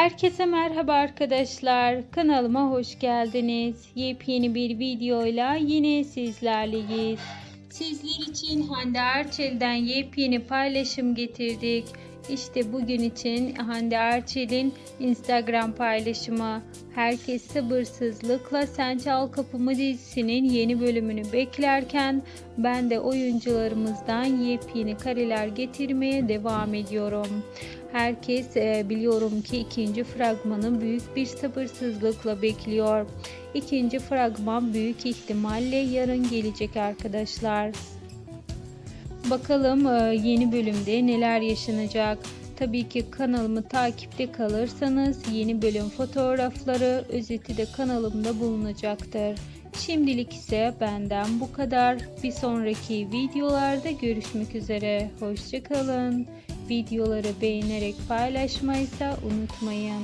Herkese merhaba arkadaşlar. Kanalıma hoş geldiniz. Yepyeni bir videoyla yine sizlerleyiz. Sizler için Hande Erçel'den yepyeni paylaşım getirdik. İşte bugün için Hande Erçel'in Instagram paylaşımı. Herkes sabırsızlıkla Sen Çal Kapımı dizisinin yeni bölümünü beklerken ben de oyuncularımızdan yepyeni kareler getirmeye devam ediyorum. Herkes e, biliyorum ki ikinci fragmanı büyük bir sabırsızlıkla bekliyor. İkinci fragman büyük ihtimalle yarın gelecek arkadaşlar. Bakalım e, yeni bölümde neler yaşanacak. Tabii ki kanalımı takipte kalırsanız yeni bölüm fotoğrafları, özeti de kanalımda bulunacaktır. Şimdilik ise benden bu kadar. Bir sonraki videolarda görüşmek üzere. Hoşçakalın. Videoları beğenerek paylaşmayı ise unutmayın.